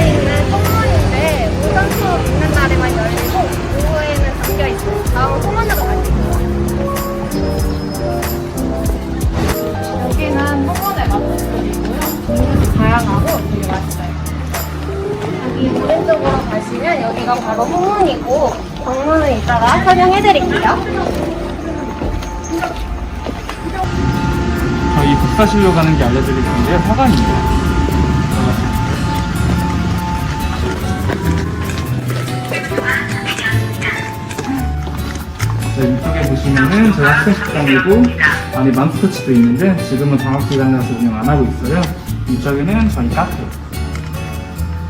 있는 소문인데 무상 수업 있는 날에만 열리고 오후에는 잠겨 있어요. 다음 소문으로 갈수 있어요. 여기는 소문의 맛집이고요. 종류도 다양하고 되게 맛있어요. 여기 오른쪽으로 가시면 여기가 바로 소문이고 정문은 이따가 설명해드릴게요. 저희 북사실로 가는 게 알려드릴 텐데요. 화관입니다. 네, 이쪽에 보시면은 저희 학생 식당이고 안에 맘스터치도 있는데 지금은 방학 기간이라서 운영 안 하고 있어요. 이쪽에는 저희 카페.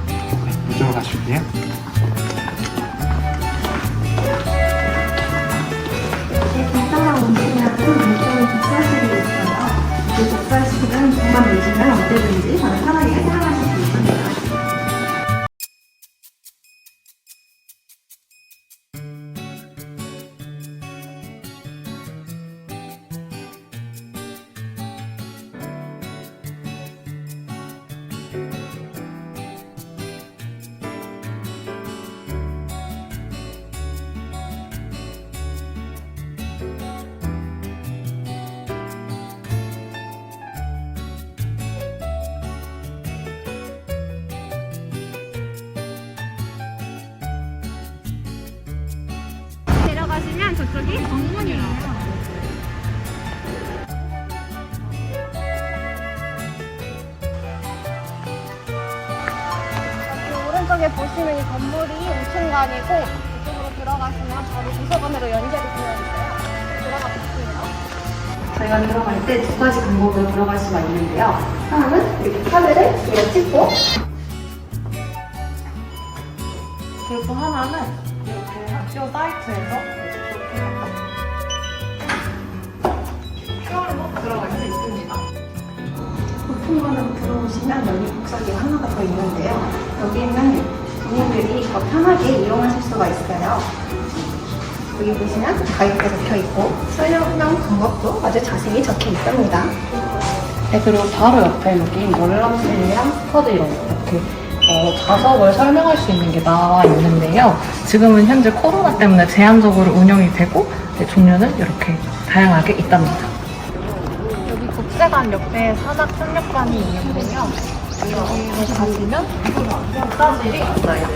네, 이쪽으로 가실게요. 독서실이 있어요. 이 독서실은 공간 내시면 언제든지 저는 편하게 사용하실 가시면 저쪽이 정문이에요. 여기 오른쪽에 보시면 이 건물이 5층간이고 이쪽으로 들어가시면 바로 도서관으로 연결이 되어 있어요. 들어가 볼게요. 저희가 들어갈 때 두 가지 방법으로 들어갈 수가 있는데요. 하나는 이렇게 카드를 위에 찍고 그리고 하나는 이렇게 학교 사이트에서 들어갈 수 있습니다. 오픈관으로 들어오시면 여기 복사기가 하나가 더 있는데요. 여기는 본인들이 더 편하게 이용하실 수가 있어요. 여기 보시면 가입가 적혀 있고 설명 방법도 아주 자세히 적혀 있습니다. 네, 그리고 바로 옆에 여기 월남실이랑 스쿼드 이런 거 이렇게 어, 좌석을 설명할 수 있는 게 나와 있는데요. 지금은 현재 코로나 때문에 제한적으로 운영이 되고 네, 종류는 이렇게 다양하게 있답니다. 국제관 옆에 산악 협력관이 있는데요. 여기로 가시면 국사실이 있어요.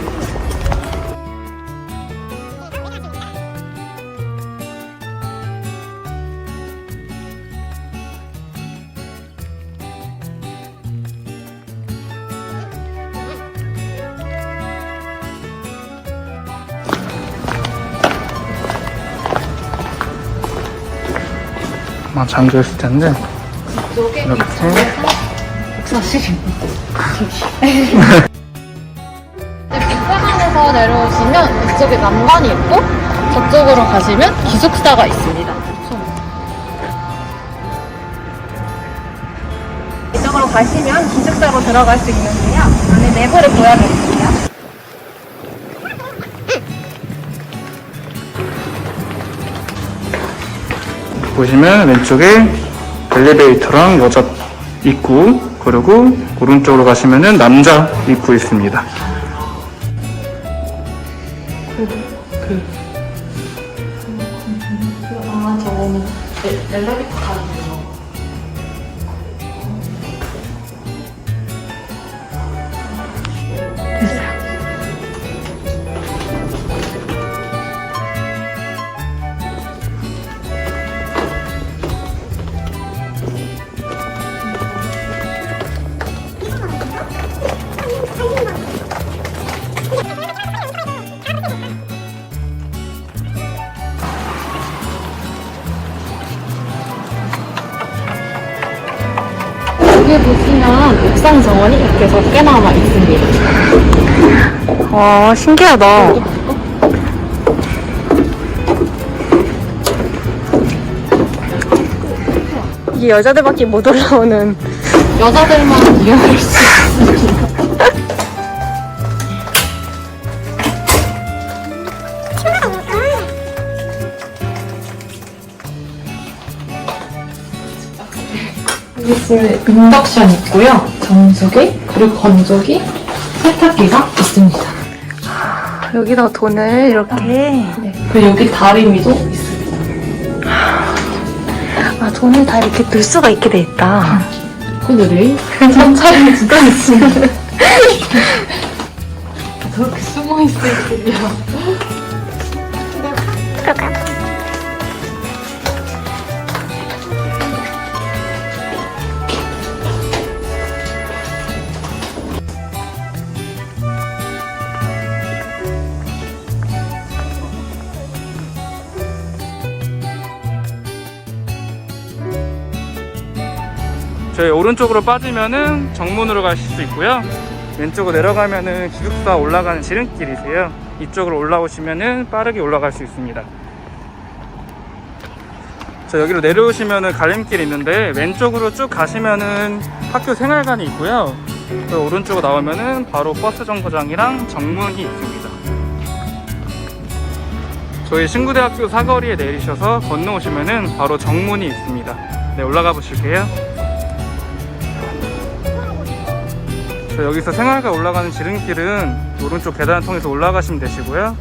아마 잠겨 있을 텐데. 이렇게. 국사실입니다. 북한에서 내려오시면 이쪽에 난관이 있고 저쪽으로 가시면 기숙사가 있습니다. 이쪽으로 가시면 기숙사로 들어갈 수 있는데요. 안에 내부를 보여드릴게요. 보시면 왼쪽에 엘리베이터랑 여자 입구 그리고 오른쪽으로 가시면은 남자 입구 있습니다. 아, 저거는 엘리베이터 타는 거. 옥상 정원이 이렇게 적게 남아 있습니다. 와, 신기하다. 이게 여자들밖에 못 올라오는 여자들만 이용할 수 있습니다. 여기 있으면 인덕션 있고요. 정수기, 그리고 건조기, 세탁기가 있습니다. 여기다 돈을 이렇게. 네. 그리고 여기 다리미도 있습니다. 아, 돈을 다 이렇게 둘 수가 있게 돼 있다. 친구들이 천차를 진짜 있습니다. 저렇게 숨어 있을 줄이야. 저희 오른쪽으로 빠지면은 정문으로 가실 수 있고요. 왼쪽으로 내려가면은 기숙사 올라가는 지름길이세요. 이쪽으로 올라오시면은 빠르게 올라갈 수 있습니다. 저 여기로 내려오시면은 갈림길이 있는데 왼쪽으로 쭉 가시면은 학교 생활관이 있고요. 그 오른쪽으로 나오면은 바로 버스 정거장이랑 정문이 있습니다. 저희 신구대학교 사거리에 내리셔서 건너오시면은 바로 정문이 있습니다. 네, 올라가 보실게요. 여기서 생활가 올라가는 지름길은 오른쪽 계단을 통해서 올라가시면 되시고요.